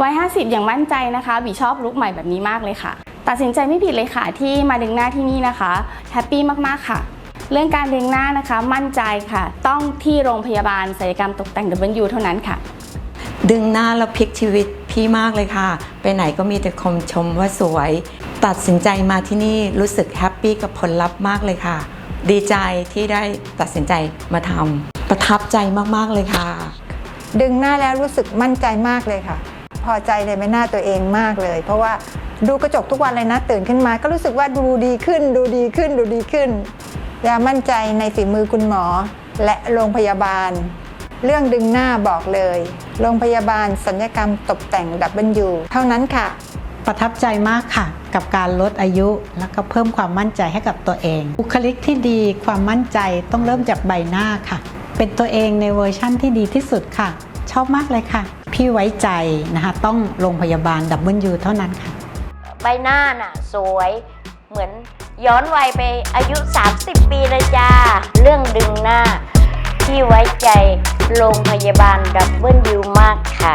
วัย50 อย่างมั่นใจนะคะบีชอบลุคใหม่แบบนี้มากเลยค่ะ ตัดสินใจไม่ผิดเลยค่ะที่มาดึงหน้าที่นี่นะคะแฮปปี้มากๆค่ะ เรื่องการดึงหน้านะคะ มั่นใจค่ะ ต้องที่โรงพยาบาลศัลยกรรมตกแต่ง W เท่านั้นค่ะ ดึงหน้าแล้วพลิกชีวิตพี่มากเลยค่ะ ไปไหนก็มีแต่คมชมว่าสวย ตัดสินใจมาที่นี่รู้สึกแฮปปี้กับผลลัพธ์มากเลยค่ะ ดีใจที่ได้ตัดสินใจมาทำประทับใจมากๆเลยค่ะ ดึงหน้าแล้วรู้สึกมั่นใจมากเลยค่ะ พอใจในใบหน้าตัวเองมากเลย เพราะว่าดูกระจกทุกวันเลยนะตื่นขึ้นมา ก็รู้สึกว่าดูดีขึ้น ดูดีขึ้น ดูดีขึ้นยามั่นใจในฝีมือคุณหมอ และโรงพยาบาล เรื่องดึงหน้าบอกเลย โรงพยาบาลสัญญกรรมตกแต่งดับเบิลยูเท่านั้นค่ะ ประทับใจมากค่ะ กับการลดอายุแล้วก็เพิ่มความมั่นใจให้กับตัวเอง บุคลิกที่ดีความมั่นใจต้องเริ่มจากใบหน้าค่ะ เป็นตัวเองในเวอร์ชั่นที่ดีที่สุดค่ะ ชอบมากเลยค่ะ พี่ไว้ใจนะคะต้องโรงพยาบาลดับเบิลยูเท่านั้นค่ะ ใบหน้าน่ะ สวยเหมือนย้อนวัยไปอายุ 30 ปีเลยจ้า เรื่องดึงหน้า ที่ไว้ใจโรงพยาบาลดับเบิลยูมากค่ะ